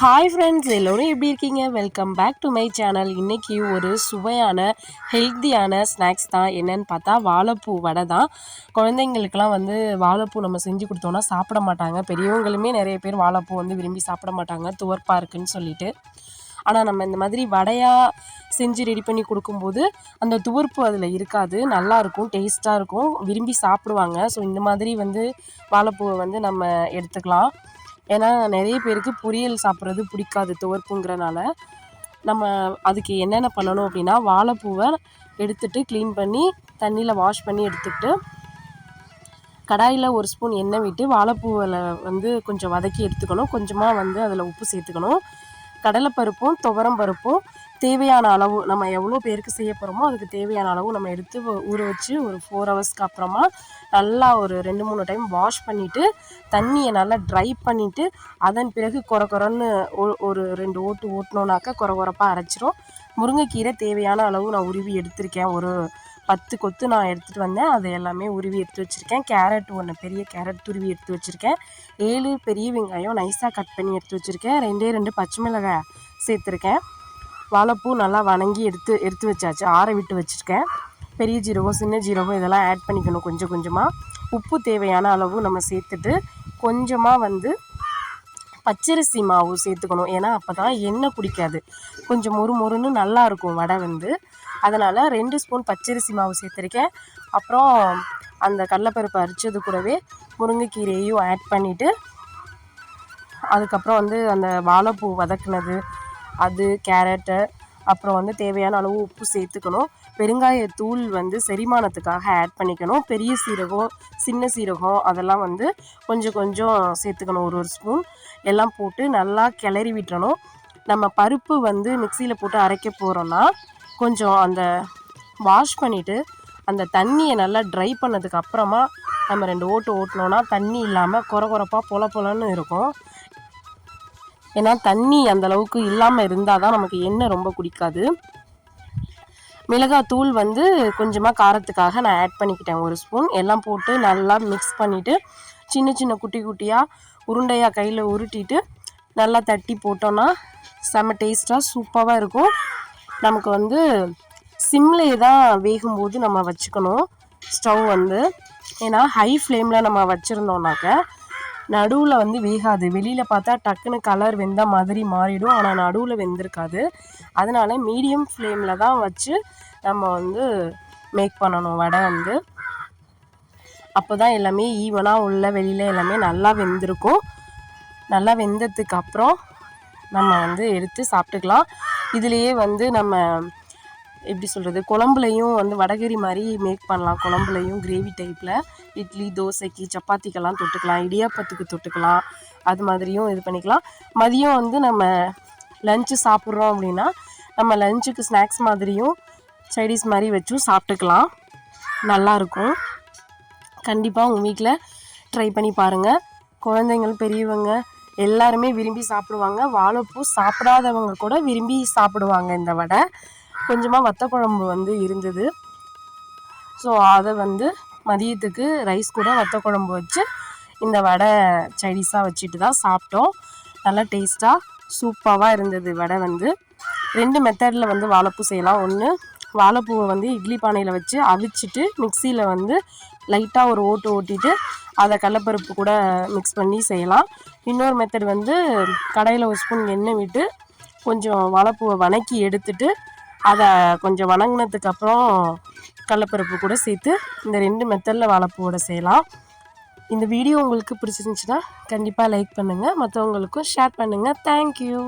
Hi friends எல்லோரும் எப்படி இருக்கீங்க? Welcome back to my channel இன்றைக்கி ஒரு சுவையான ஹெல்த்தியான ஸ்நாக்ஸ் தான். என்னன்னு பார்த்தா வாழைப்பூ வடை தான். குழந்தைங்களுக்கெல்லாம் வந்து வாழைப்பூ நம்ம செஞ்சு கொடுத்தோன்னா சாப்பிட மாட்டாங்க. பெரியவங்களுமே நிறைய பேர் வாழைப்பூ வந்து விரும்பி சாப்பிட மாட்டாங்க. துவர்ப்பாக இருக்குன்னு சொல்லிட்டு. ஆனால் நம்ம இந்த மாதிரி வடையாக செஞ்சு ரெடி பண்ணி கொடுக்கும்போது அந்த துவர்ப்பு அதில் இருக்காது. நல்லாயிருக்கும் டேஸ்ட்டாக இருக்கும். விரும்பி சாப்பிடுவாங்க. ஸோ இந்த மாதிரி வந்து வாழைப்பூவை வந்து நம்ம எடுத்துக்கலாம். ஏன்னா நிறைய பேருக்கு பொரியல் சாப்பிட்றது பிடிக்காது துவர்ப்புங்கிறனால. நம்ம அதுக்கு என்னென்ன பண்ணணும் அப்படின்னா வாழைப்பூவை எடுத்துட்டு க்ளீன் பண்ணி தண்ணியில் வாஷ் பண்ணி எடுத்துக்கிட்டு கடாயில் ஒரு ஸ்பூன் எண்ணெய் விட்டு வாழைப்பூவில் வந்து கொஞ்சம் வதக்கி எடுத்துக்கணும். கொஞ்சமாக வந்து அதில் உப்பு சேர்த்துக்கணும். கடலைப்பருப்பும் துவரம் பருப்பும் தேவையான அளவு நம்ம எவ்வளோ பேருக்கு செய்ய போகிறோமோ அதுக்கு தேவையான அளவு நம்ம எடுத்து ஊற வச்சு ஒரு ஃபோர் ஹவர்ஸ்க்கு அப்புறமா நல்லா ஒரு ரெண்டு மூணு டைம் வாஷ் பண்ணிவிட்டு தண்ணியை நல்லா ட்ரை பண்ணிவிட்டு அதன் பிறகு குற குறன்னு ஒரு ரெண்டு ஓட்டு ஓட்டினோனாக்கா குற குறப்பாக அரைச்சிரும். முருங்கைக்கீரை தேவையான அளவு நான் உருவி எடுத்திருக்கேன். ஒரு பத்து கொத்து நான் எடுத்துகிட்டு வந்தேன். அதை எல்லாமே உருவி எடுத்து வச்சுருக்கேன். கேரட் ஒன்று பெரிய கேரட் துருவி எடுத்து வச்சுருக்கேன். ஏழு பெரிய வெங்காயம் நைஸாக கட் பண்ணி எடுத்து வச்சுருக்கேன். ரெண்டே ரெண்டு பச்சை மிளகாய் சேர்த்துருக்கேன். வாழைப்பூ நல்லா வணங்கி எடுத்து எடுத்து வச்சாச்சு. ஆற விட்டு வச்சுருக்கேன். பெரிய ஜீரகம் சின்ன ஜீரகம் இதெல்லாம் ஆட் பண்ணிக்கணும் கொஞ்சம் கொஞ்சமாக உப்பு தேவையான அளவு நம்ம சேர்த்துட்டு கொஞ்சமாக வந்து பச்சரிசி மாவு சேர்த்துக்கணும். ஏன்னா அப்போ தான் எண்ணெய் குடிக்காது. கொஞ்சம் மொறு மொறுன்னு நல்லாயிருக்கும் வடை வந்து. அதனால் ரெண்டு ஸ்பூன் பச்சரிசி மாவு சேர்த்துருக்கேன். அப்புறம் அந்த கடலப்பருப்பு அரிச்சது கூடவே முருங்கைக்கீரையும் ஆட் பண்ணிவிட்டு அதுக்கப்புறம் வந்து அந்த வாழைப்பூ வதக்குனது அது கேரட்டு அப்புறம் வந்து தேவையான அளவு உப்பு சேர்த்துக்கணும். பெருங்காயத்தூள் வந்து செரிமானத்துக்காக ஆட் பண்ணிக்கணும். பெரிய சீரகம் சின்ன சீரகம் அதெல்லாம் வந்து கொஞ்சம் கொஞ்சம் சேர்த்துக்கணும் ஒரு ஒரு ஸ்பூன் எல்லாம் போட்டு நல்லா கிளறி விட்டுறணும். நம்ம பருப்பு வந்து மிக்சியில் போட்டு அரைக்க போகிறோன்னா கொஞ்சம் அந்த வாஷ் பண்ணிவிட்டு அந்த தண்ணியை நல்லா ட்ரை பண்ணதுக்கு அப்புறமா நம்ம ரெண்டு ஓட்டு ஓட்டினோன்னா தண்ணி இல்லாமல் குறை குறப்பாக பொல பொலன்னு இருக்கும். ஏன்னா தண்ணி அந்தளவுக்கு இல்லாமல் இருந்தால் தான் நமக்கு எண்ணெய் ரொம்ப குடிக்காது. மிளகாத்தூள் வந்து கொஞ்சமாக காரத்துக்காக நான் ஆட் பண்ணிக்கிட்டேன் ஒரு ஸ்பூன் எல்லாம் போட்டு நல்லா மிக்ஸ் பண்ணிவிட்டு சின்ன சின்ன குட்டி குட்டியாக உருண்டையாக கையில் உருட்டிட்டு நல்லா தட்டி போட்டோன்னா செம்ம டேஸ்ட்டாக சூப்பராக இருக்கும். நமக்கு வந்து சிம்லே தான் வேகும்போது நம்ம வச்சுக்கணும் ஸ்டவ் வந்து. ஏன்னா ஹை ஃப்ளேமில் நம்ம வச்சுருந்தோம்னாக்க நடுவில் வந்து வேகாது. வெளியில் பார்த்தா டக்குன்னு கலர் வெந்த மாதிரி மாறிடும். ஆனால் நடுவில் வெந்திருக்காது. அதனால் மீடியம் ஃப்ளேமில் தான் வச்சு நம்ம வந்து மேக் பண்ணணும் வடை வந்து. அப்போ தான் எல்லாமே ஈவனாக உள்ள வெளியில் எல்லாமே நல்லா வெந்திருக்கும். நல்லா வெந்ததுக்கு அப்புறம் நம்ம வந்து எடுத்து சாப்பிட்டுக்கலாம். இதுலேயே வந்து நம்ம எப்படி சொல்கிறது குழம்புலையும் வந்து வடகரி மாதிரி மேக் பண்ணலாம். குழம்புலையும் கிரேவி டைப்பில் இட்லி தோசைக்கு சப்பாத்திக்கெல்லாம் தொட்டுக்கலாம் இடியாப்பத்துக்கு தொட்டுக்கலாம் அது மாதிரியும் இது பண்ணிக்கலாம். மதியம் வந்து நம்ம லஞ்சு சாப்பிட்றோம் அப்படின்னா நம்ம லஞ்சுக்கு ஸ்நாக்ஸ் மாதிரியும் சைடிஸ் மாதிரி வச்சும் சாப்பிட்டுக்கலாம். நல்லாயிருக்கும் கண்டிப்பாக உங்கள் வீட்டில் ட்ரை பண்ணி பாருங்கள் குழந்தைங்கள் பெரியவங்க எல்லாருமே விரும்பி சாப்பிடுவாங்க. வாழைப்பூ சாப்பிடாதவங்க கூட விரும்பி சாப்பிடுவாங்க இந்த வடை. கொஞ்சமாக வத்த குழம்பு வந்து இருந்தது. ஸோ அதை வந்து மதியத்துக்கு ரைஸ் கூட வத்த குழம்பு வச்சு இந்த வடை சைனீஸாக வச்சுட்டு தான் சாப்பிட்டோம். நல்லா டேஸ்ட்டாக சூப்பராக இருந்தது வடை வந்து. ரெண்டு மெத்தடில் வந்து வாழைப்பூ செய்யலாம். ஒன்று வாழைப்பூவை வந்து இட்லி பானையில் வச்சு அவிச்சிட்டு மிக்சியில் வந்து லைட்டாக ஒரு ஓட்டு ஓட்டிட்டு அதை கடலப்பருப்பு கூட மிக்ஸ் பண்ணி செய்யலாம். இன்னொரு மெத்தட் வந்து கடையில் ஒரு ஸ்பூன் எண்ணெய் விட்டு கொஞ்சம் வாழைப்பூவை வணக்கி எடுத்துட்டு அதை கொஞ்சம் வணங்கினதுக்கப்புறம் கடலப்பருப்பு கூட சேர்த்து இந்த ரெண்டு மெத்தடில் வாழைப்பூவோட செய்யலாம். இந்த வீடியோ உங்களுக்கு பிடிச்சிருந்துச்சின்னா கண்டிப்பாக லைக் பண்ணுங்கள் மற்றவங்களுக்கும் ஷேர் பண்ணுங்கள் தேங்க்யூ